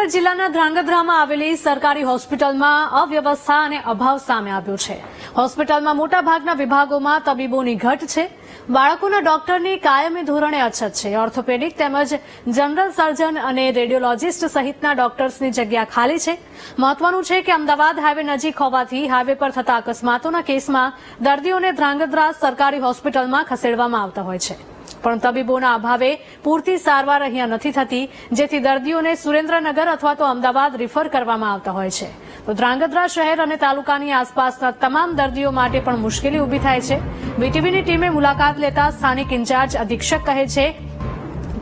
જામનગર જિલ્લાના ધ્રાંગધ્રામાં આવેલી સરકારી હોસ્પિટલમાં અવ્યવસ્થા અને અભાવ સામે આવ્યો છે. હોસ્પિટલમાં મોટાભાગના વિભાગોમાં તબીબોની ઘટ છે. બાળકોના ડોક્ટરની કાયમી ધોરણે અછત છે. ઓર્થોપેડિક તેમજ જનરલ સર્જન અને રેડિયોલોજીસ્ટ સહિતના ડોક્ટર્સની જગ્યા ખાલી છે. મહત્વનું છે કે અમદાવાદ હાઈવે નજીક હોવાથી હાઈવે પર થતા અકસ્માતોના કેસમાં દર્દીઓને ધ્રાંગધ્રા સરકારી હોસ્પિટલમાં ખસેડવામાં આવતા હોય છે. પણ તબીબોના અભાવે પૂરતી સારવાર અહીંયા નથી થતી, જેથી દર્દીઓને સુરેન્દ્રનગર અથવા તો અમદાવાદ રિફર કરવામાં આવતા હોય છે. તો ધ્રાંગધ્રા શહેર અને તાલુકાની આસપાસના તમામ દર્દીઓ માટે પણ મુશ્કેલી ઊભી થાય છે. બીટીવીની ટીમે મુલાકાત લેતા સ્થાનિક ઇન્ચાર્જ અધિક્ષક કહે છે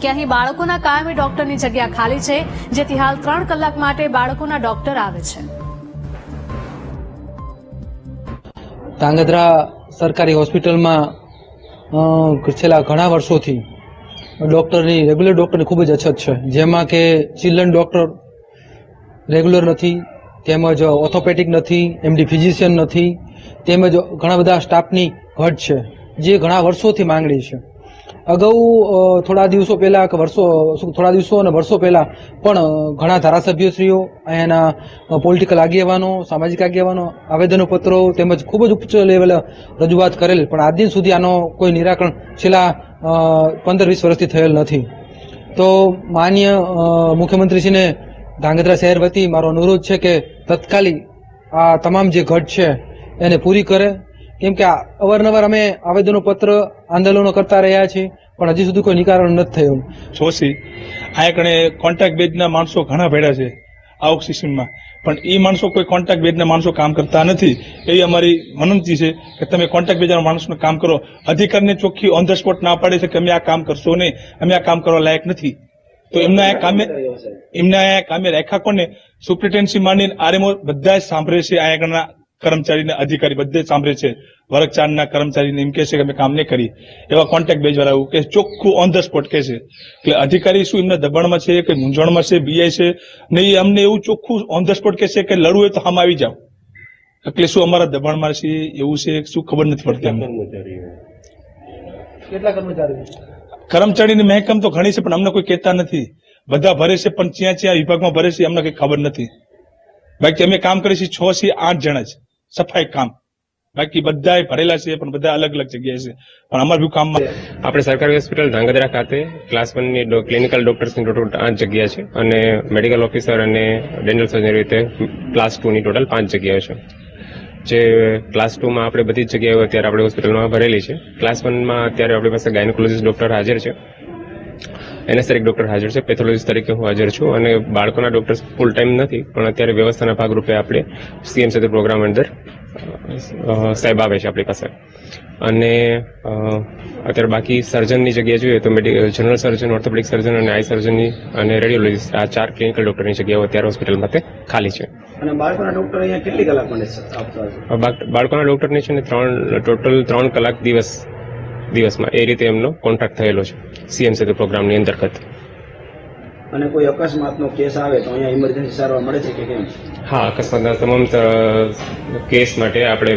કે અહીં બાળકોના કાયમી ડોક્ટરની જગ્યા ખાલી છે, જેથી હાલ ત્રણ કલાક માટે બાળકોના ડોક્ટર આવે છે. ધ્રાંગધ્રા સરકારી હોસ્પિટલમાં છેલ્લા ઘણા વર્ષોથી ડૉક્ટરની, રેગ્યુલર ડૉક્ટરની ખૂબ જ અછત છે. જેમાં કે ચિલ્ડ્રન ડૉક્ટર રેગ્યુલર નથી, તેમજ ઓર્થોપેટિક નથી, એમડી ફિઝિશિયન નથી, તેમજ ઘણા બધા સ્ટાફની ઘટ છે, જે ઘણા વર્ષોથી માંગણી છે. અગાઉ થોડા દિવસો પહેલા કે વર્ષો થોડા દિવસો અને વર્ષો પહેલા પણ ઘણા ધારાસભ્યશ્રીઓ અહીંયાના પોલિટિકલ આગેવાનો, સામાજિક આગેવાનો આવેદનો પત્રો તેમજ ખૂબ જ ઉચ્ચ લેવલે રજૂઆત કરેલ. પણ આજ દિન સુધી આનો કોઈ નિરાકરણ છેલ્લા પંદર વીસ વર્ષથી થયેલ નથી. તો માન્ય મુખ્યમંત્રીશ્રીને ધાંગધ્રા શહેર વતી મારો અનુરોધ છે કે તત્કાલી આ તમામ જે ઘટ છે એને પૂરી કરે કેમ કે અવારનવાર અમે આવેદનો પત્ર આંદોલનો કરતા રહ્યા છીએ, પણ હજી સુધી કોઈ નિકારણ નથી થયું. જોશી આ કણે કોન્ટ્રાક્ટ બેઝના માણસો ઘણા ભેડા છે આ ઓક્સિજનમાં પણ એ માણસો કોઈ કોન્ટ્રાક્ટ બેઝના માણસો કામ કરતા નથી. એવી અમારી વિનંતી છે કે તમે કોન્ટ્રાક્ટ બેઝના માણસનો કામ કરો. અધિકારને ચોખ્ખી ઓન ધ સ્પોટ ના પાડે છે કે અમે આ કામ કરશો નહીં, અમે આ કામ કરવા લાયક નથી. તો એમના આ કામે એમના કામે રાખ્યા કોને? સુપ્રિન્ટેન્ડન્સી માંડીને આરએમઓ બધા જ સાંભળે છે, આ આગળના કર્મચારીને અધિકારી બધે સાંભળે છે. વર્ગ ચારના કર્મચારીને એમ કહે છે કે અમે કામ નહીં કરી. એવા કોન્ટેક્ટ બેઝ વાળા કે ચોખ્ખું ઓન ધ સ્પોટ કહે છે. કે અધિકારી શું એમના દબાણમાં છે કે મૂંઝવણમાં છે બીઆઈ છે? નહીં અમને એવું ચોખ્ખું ઓન ધ સ્પોટ કહે છે કે લડવું હોય તો હામ આવી જાઓ. એટલે શું અમારા દબાણમાં છે એવું છે શું ખબર નથી પડતી અમને. કેટલા કર્મચારી કર્મચારીની મહેકમ તો ઘણી છે પણ અમને કોઈ કહેતા નથી. બધા ભરે છે પણ ચ્યાં ચ્યાં વિભાગમાં ભરે છે અમને કઈ ખબર નથી. બાકી અમે કામ કરીએ છીએ છ થી આઠ જણા જ. સફાઈ કામ. બાકી બધા ભરેલા છે, પણ બધા અલગ અલગ જગ્યાએ છે. પણ અમારું કામમાં આપણે સરકારી હોસ્પિટલ ધાંગધ્રા ખાતે ક્લાસ વનની ક્લિનિકલ ડોક્ટર્સની ટોટલ પાંચ જગ્યા છે અને મેડિકલ ઓફિસર અને ડેન્ટલ સર્જન રીતે ક્લાસ ટુની ટોટલ પાંચ જગ્યાઓ છે. જે ક્લાસ ટુમાં આપણે બધી જ જગ્યાઓ અત્યારે આપણે હોસ્પિટલમાં ભરેલી છે. ક્લાસ વનમાં અત્યારે આપણી પાસે ગાયનોકોલોજીસ્ટ ડોક્ટર હાજર છે. એનેસ્થેટિક ડોક્ટર હાજર છે પેથોલોજીસ્ટ તરીકે હું હાજર છું અને બાળકોના ડોક્ટર ફૂલ ટાઈમ નથી પણ અત્યારે વ્યવસ્થાના ભાગરૂપે આપણે સીએમ સાથે પ્રોગ્રામ અંદર સાહેબ આવે છે આપણી પાસે. અને અત્યારે બાકી સર્જનની જગ્યાએ જોઈએ તો medical general surgeon orthopaedic surgeon અને આઈ સર્જનની અને રેડિયોલોજીસ્ટ આ ચાર ક્લિનિકલ ડોક્ટરની જગ્યાઓ અત્યારે હોસ્પિટલ માટે ખાલી છે. અને બાળકોના ડોક્ટર અહીંયા કેટલી કલાક બાળકોના ડોક્ટરની છે ને ત્રણ ટોટલ ત્રણ કલાક દિવસ દિવસમાં. એ રીતે એમનો કોન્ટ્રાક્ટ થયેલો છે સીએમ સેતુ પ્રોગ્રામની અંતર્ગત. અને કોઈ અકસ્માતનો કેસ આવે તો અહીંયા ઇમરજન્સી સારવાર મળે છે કે કેમ? હા અકસ્માતના તમામ કેસ માટે આપણે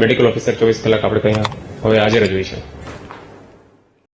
મેડિકલ ઓફિસર ચોવીસ કલાક આપણે ત્યાં હવે હાજર જ હોય છે